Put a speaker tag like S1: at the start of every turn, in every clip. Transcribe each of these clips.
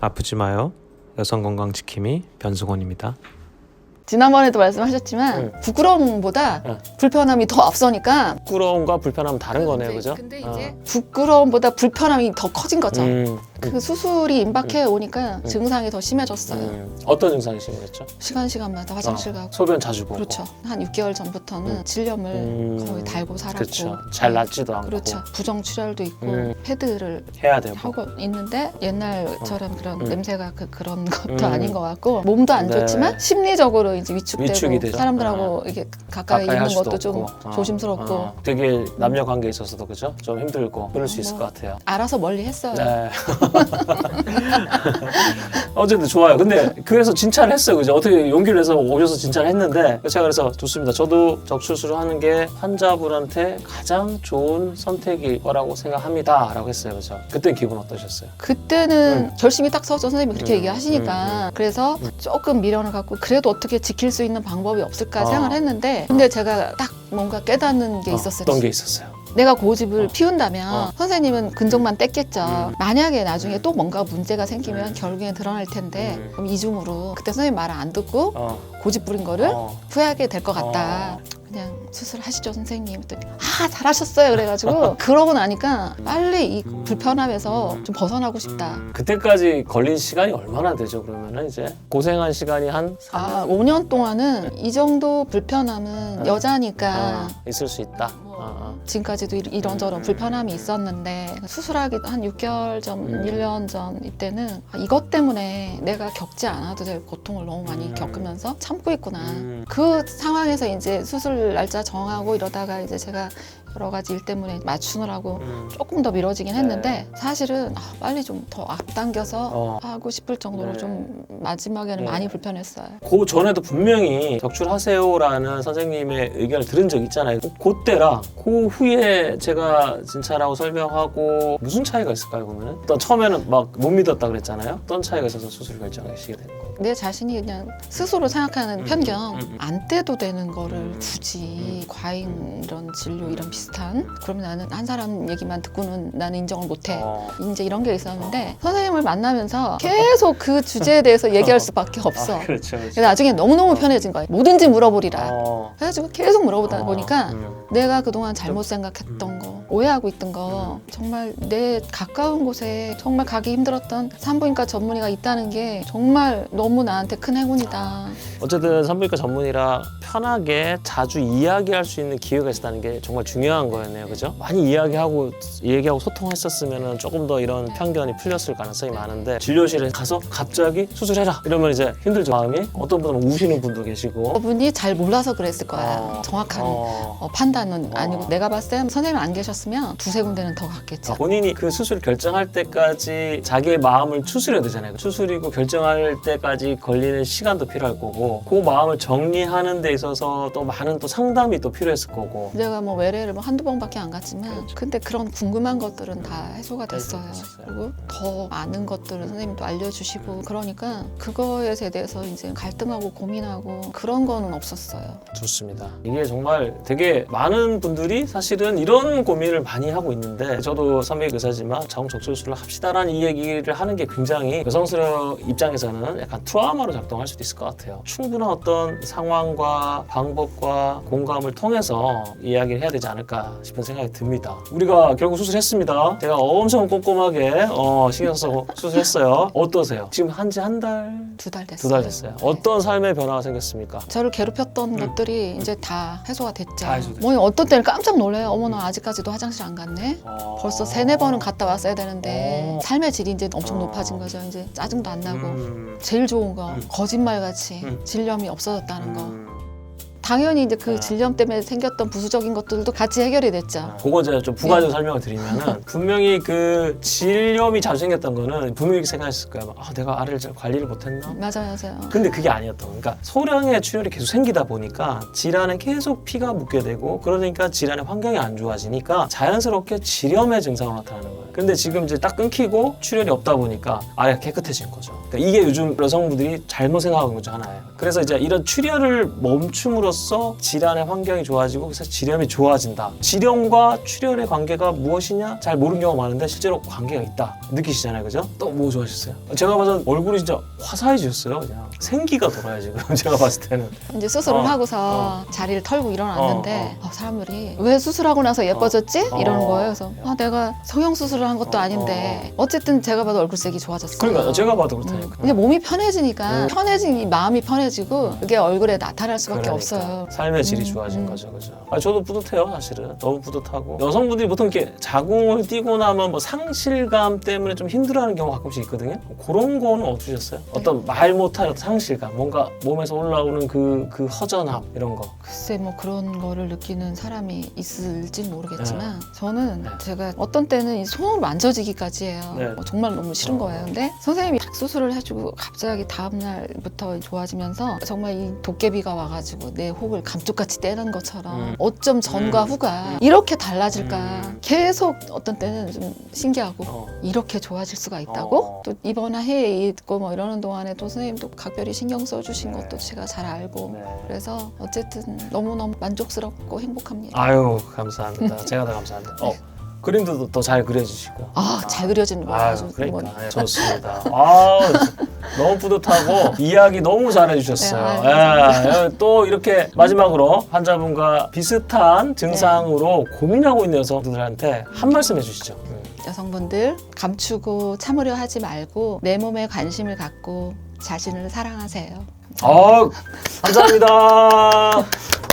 S1: 아프지 마요. 여성 건강 지킴이 변수곤입니다.
S2: 지난번에도 말씀하셨지만
S1: 응.
S2: 부끄러움보다
S1: 응.
S2: 불편함이 더 앞서니까
S1: 부끄러움과 불편함 다른 거네요, 그죠?
S2: 근데
S1: 어.
S2: 이제 부끄러움보다 불편함이 더 커진 거죠.
S1: 음,
S2: 그 수술이 임박해 오니까 증상이 더 심해졌어요.
S1: 음. 어떤 증상이 심했죠?
S2: 시간 시간마다 화장실
S1: 어,
S2: 가고
S1: 소변 자주 보고.
S2: 그렇죠. 한 6개월 전부터는
S1: 음.
S2: 질염을
S1: 음.
S2: 거의 달고 살았고
S1: 그렇죠. 잘 낫지도 않고.
S2: 그렇죠. 부정 출혈도 있고
S1: 음.
S2: 패드를
S1: 해야 되고.
S2: 하고 있는데 옛날처럼 그런
S1: 음.
S2: 냄새가 그, 그런 것도
S1: 음.
S2: 아닌 것 같고 몸도 안
S1: 네.
S2: 좋지만 심리적으로 이제 위축되고
S1: 위축이 되죠.
S2: 사람들하고 이게 가까이,
S1: 가까이 할
S2: 있는 것도 좀
S1: 없고. 어,
S2: 조심스럽고
S1: 어. 되게 남녀 관계에 있어서도 그죠? 좀 힘들고 그럴 수 있을
S2: 뭐.
S1: 것 같아요.
S2: 알아서 멀리 했어요.
S1: 네. 어쨌든 좋아요. 근데 그래서 진찰을 했어요. 그죠? 어떻게 용기를 내서 오셔서 진찰을 했는데 제가 그래서 좋습니다. 저도 적출수를 하는 게 환자분한테 가장 좋은 선택일 거라고 생각합니다. 라고 했어요. 그죠? 그때 기분 어떠셨어요?
S2: 그때는 결심이 딱 서서 선생님이 그렇게
S1: 음,
S2: 얘기하시니까 그래서 조금 미련을 갖고 그래도 어떻게 지킬 수 있는 방법이 없을까
S1: 어.
S2: 생각을 했는데 근데 제가 딱 뭔가 깨닫는 게
S1: 어,
S2: 있었어요.
S1: 어떤 게 있었어요?
S2: 내가 고집을
S1: 어.
S2: 피운다면
S1: 어.
S2: 선생님은 근정만 뗐겠죠.
S1: 음.
S2: 만약에 나중에 또 뭔가 문제가 생기면
S1: 음.
S2: 결국엔 드러날 텐데
S1: 음.
S2: 그럼 이중으로 그때 선생님 말을 안 듣고
S1: 어,
S2: 고집 부린 거를
S1: 어.
S2: 후회하게 될 것 같다.
S1: 어.
S2: 그냥 수술하시죠 선생님. 했더니 아 잘하셨어요. 그래가지고 그러고 나니까 빨리 이 불편함에서 좀 벗어나고 싶다.
S1: 음, 그때까지 걸린 시간이 얼마나 되죠? 그러면은 이제 고생한 시간이
S2: 한아 5년 동안은 이 정도 불편함은
S1: 어.
S2: 여자니까
S1: 어, 있을 수 있다. 어, 어.
S2: 지금까지도 이- 이런저런
S1: 음.
S2: 불편함이 있었는데 수술하기 한 6개월 전,
S1: 음.
S2: 1년 전 이때는 아, 이것 때문에 내가 겪지 않아도 될 고통을 너무 많이
S1: 음.
S2: 겪으면서 참고 있구나.
S1: 음.
S2: 그 상황에서 이제 수술 날짜 정하고 이러다가 이제 제가 여러 가지 일 때문에 맞추느라고
S1: 음.
S2: 조금 더 미뤄지긴
S1: 네.
S2: 했는데 사실은 아, 빨리 좀 더 앞당겨서
S1: 어.
S2: 하고 싶을 정도로
S1: 네.
S2: 좀 마지막에는
S1: 네.
S2: 많이 불편했어요.
S1: 그 전에도 분명히 적출하세요라는 선생님의 의견을 들은 적 있잖아요. 그때랑 그 후에 제가 진찰하고 설명하고 무슨 차이가 있을까요? 그러면 일단 처음에는 막 못 믿었다 그랬잖아요. 어떤 차이가 있어서 수술 결정하시게 된 거예요?
S2: 내 자신이 그냥 스스로 생각하는
S1: 음,
S2: 편견
S1: 음, 음.
S2: 안 떼도 되는 거를
S1: 음.
S2: 굳이 과잉 이런 진료 이런 비 슷한 그러면 나는 한 사람 얘기만 듣고는 나는 인정을 못해
S1: 어.
S2: 이제 이런 게 있었는데 선생님을 만나면서 계속 그 주제에 대해서 얘기할 수밖에 없어
S1: 아, 그렇죠. 그렇죠.
S2: 그래서 나중에 너무너무 편해진 거야 뭐든지 물어보리라
S1: 어.
S2: 그래가지고 계속 물어보다
S1: 어,
S2: 보니까
S1: 음.
S2: 내가 그동안 잘못 생각했던
S1: 음.
S2: 거, 오해하고 있던 거, 정말 내 가까운 곳에 정말 가기 힘들었던 산부인과 전문의가 있다는 게 정말 너무 나한테 큰 행운이다.
S1: 어쨌든 산부인과 전문이라 편하게 자주 이야기할 수 있는 기회가 있었다는 게 정말 중요한 거였네요. 그죠? 많이 이야기하고 얘기하고 소통했었으면 조금 더 이런 편견이 풀렸을 가능성이 많은데 진료실에 가서 갑자기 수술해라 이러면 이제 힘들죠 마음이 어떤 분은 우시는 분도 계시고
S2: 그분이 잘 몰라서 그랬을 거야.
S1: 어,
S2: 정확한
S1: 어.
S2: 어, 판단은
S1: 어.
S2: 아니고 내가 봤을 때 선생님 안 계셨 으면 두세 군데는 더 갔겠지.
S1: 본인이 그 수술 결정할 때까지 자기의 마음을 추스려야 되잖아요. 수술이고 결정할 때까지 걸리는 시간도 필요할 거고 그 마음을 정리하는 데 있어서 또 많은 또 상담이 또 필요했을 거고
S2: 내가 뭐 외래를 뭐 한두 번밖에 안 갔지만
S1: 그렇죠.
S2: 근데 그런 궁금한 것들은 다 해소가
S1: 됐어요.
S2: 그리고 더 많은 것들을 선생님도 알려주시고 그러니까 그거에 대해서 이제 갈등하고 고민하고 그런 거는 없었어요.
S1: 좋습니다. 이게 정말 되게 많은 분들이 사실은 이런 고민 을 많이 하고 있는데 저도 선배의 의사지만 자궁 적출술을 합시다라는 이 얘기를 하는 게 굉장히 여성스러운 입장에서는 약간 트라우마로 작동할 수도 있을 것 같아요. 충분한 어떤 상황과 방법과 공감을 통해서 이야기를 해야 되지 않을까 싶은 생각이 듭니다. 우리가 결국 수술했습니다. 제가 엄청 꼼꼼하게 어, 신경 써서 수술했어요. 어떠세요? 지금 한 지 한 달,
S2: 두 달 됐어요.
S1: 두 달 됐어요. 어떤 삶의 변화가 생겼습니까?
S2: 저를 괴롭혔던
S1: 음.
S2: 것들이 이제 다 해소가 됐죠.
S1: 다 해소됐죠.
S2: 뭐 어떤 때는 깜짝 놀래요. 어머나 아직까지도 화장실 안 갔네.
S1: 어.
S2: 벌써 세네 번은 갔다 왔어야 되는데
S1: 어.
S2: 삶의 질이 이제 엄청
S1: 어.
S2: 높아진 거죠. 이제 짜증도 안 나고
S1: 음.
S2: 제일 좋은 거
S1: 음.
S2: 거짓말 같이
S1: 음.
S2: 질염이 없어졌다는 거.
S1: 음.
S2: 당연히 이제 그
S1: 아.
S2: 질염 때문에 생겼던 부수적인 것들도 같이 해결이 됐죠.
S1: 그거 제가 좀 부가적으로
S2: 네.
S1: 설명을 드리면은 분명히 그 질염이 자주 생겼던 거는 분명히 생각했을 거예요. 아 내가 알을 잘 관리를 못했나?
S2: 맞아요, 맞아요.
S1: 근데 그게 아니었던 거예요. 그러니까 소량의 출혈이 계속 생기다 보니까 질환에 계속 피가 묻게 되고 그러니까 질환의 환경이 안 좋아지니까 자연스럽게 질염의 증상으로 나타나는 거예요. 근데 지금 이제 딱 끊기고 출혈이 없다 보니까 아예 깨끗해진 거죠. 그러니까 이게 요즘 여성분들이 잘못 생각하는 거죠 하나예요. 그래서 이제 이런 출혈을 멈춤으로써 질환의 환경이 좋아지고 그래서 질염이 좋아진다. 질염과 출혈의 관계가 무엇이냐 잘 모르는 경우가 많은데 실제로 관계가 있다 느끼시잖아요, 그죠? 또 뭐 좋아하셨어요? 제가 봐서 얼굴이 진짜 화사해지셨어요, 그냥 생기가 돌아요 지금 제가 봤을 때는.
S2: 이제 수술을
S1: 어,
S2: 하고서 자리를 털고 일어났는데 어, 사람들이 왜 수술하고 나서 예뻐졌지?
S1: 어.
S2: 이러는 거예요. 그래서 아, 내가 성형 수술을 한 것도
S1: 어,
S2: 아닌데 어 쨌든 제가 봐도 얼굴색이 좋아졌어요.
S1: 그러니까 제가 봐도 그렇다니까.
S2: 이제 몸이 편해지니까
S1: 음.
S2: 편해지니 마음이 편해지고 그게 얼굴에 나타날 수밖에
S1: 그러니까.
S2: 없어요.
S1: 삶의 질이
S2: 음,
S1: 좋아진
S2: 음.
S1: 거죠, 그죠? 아, 저도 뿌듯해요, 사실은. 너무 뿌듯하고. 여성분들이 보통 이렇게 자궁을 띄고 나면 뭐 상실감 때문에 좀 힘들어하는 경우가 가끔씩 있거든요. 그런 거는 어떠셨어요? 어떤 말 못할 상실감, 뭔가 몸에서 올라오는 그, 그 허전함, 이런 거.
S2: 글쎄 뭐 그런 거를 느끼는 사람이 있을진 모르겠지만 저는
S1: 네.
S2: 제가 어떤 때는 이 손으로 만져지기까지 해요.
S1: 네.
S2: 어, 정말 너무 싫은
S1: 어.
S2: 거예요. 근데 선생님이 딱 수술을 해주고 갑자기 다음 날부터 좋아지면서 정말 이 도깨비가 와가지고 내 혹을 감쪽같이 떼는 것처럼
S1: 음.
S2: 어쩜 전과
S1: 음.
S2: 후가 이렇게 달라질까
S1: 음.
S2: 계속 어떤 때는 좀 신기하고
S1: 어.
S2: 이렇게 좋아질 수가 있다고
S1: 어.
S2: 또 이번 해에 있고 뭐 이러는 동안에 또 선생님도 각별히 신경 써주신
S1: 네.
S2: 것도 제가 잘 알고
S1: 네.
S2: 그래서 어쨌든 너무너무 만족스럽고 행복합니다.
S1: 아유, 감사합니다. 제가 더 감사합니다. 어, 그림도 더 잘 그려주시고.
S2: 아, 잘 그려지는 거
S1: 아유,
S2: 아주
S1: 그러니까
S2: 뭐
S1: 예, 좋습니다. 아 너무 뿌듯하고 이야기 너무 잘해주셨어요.
S2: 네,
S1: 예, 또 이렇게 마지막으로 환자분과 비슷한 증상으로
S2: 네.
S1: 고민하고 있는 여성분들한테 한 말씀 해주시죠. 음.
S2: 여성분들 감추고 참으려 하지 말고 내 몸에 관심을 갖고 자신을 사랑하세요.
S1: 아 감사합니다.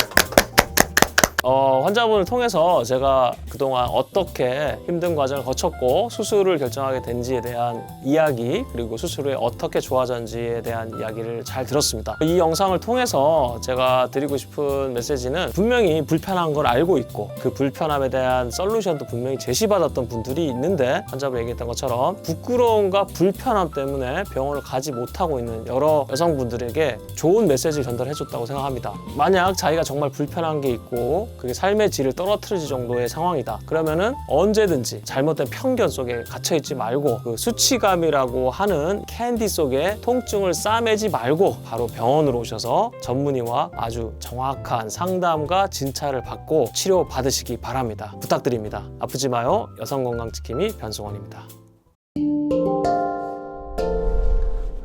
S1: 어, 환자분을 통해서 제가 그동안 어떻게 힘든 과정을 거쳤고 수술을 결정하게 된지에 대한 이야기 그리고 수술 후에 어떻게 좋아졌는지에 대한 이야기를 잘 들었습니다. 이 영상을 통해서 제가 드리고 싶은 메시지는 분명히 불편한 걸 알고 있고 그 불편함에 대한 솔루션도 분명히 제시받았던 분들이 있는데 환자분 얘기했던 것처럼 부끄러움과 불편함 때문에 병원을 가지 못하고 있는 여러 여성분들에게 좋은 메시지를 전달해줬다고 생각합니다. 만약 자기가 정말 불편한 게 있고 그게 삶의 질을 떨어뜨릴 정도의 상황이다. 그러면은 언제든지 잘못된 편견 속에 갇혀 있지 말고 그 수치감이라고 하는 캔디 속에 통증을 싸매지 말고 바로 병원으로 오셔서 전문의와 아주 정확한 상담과 진찰을 받고 치료 받으시기 바랍니다. 부탁드립니다. 아프지 마요. 여성건강지킴이 변승원입니다.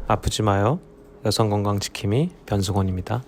S1: 아프지 마요. 여성건강지킴이 변승원입니다.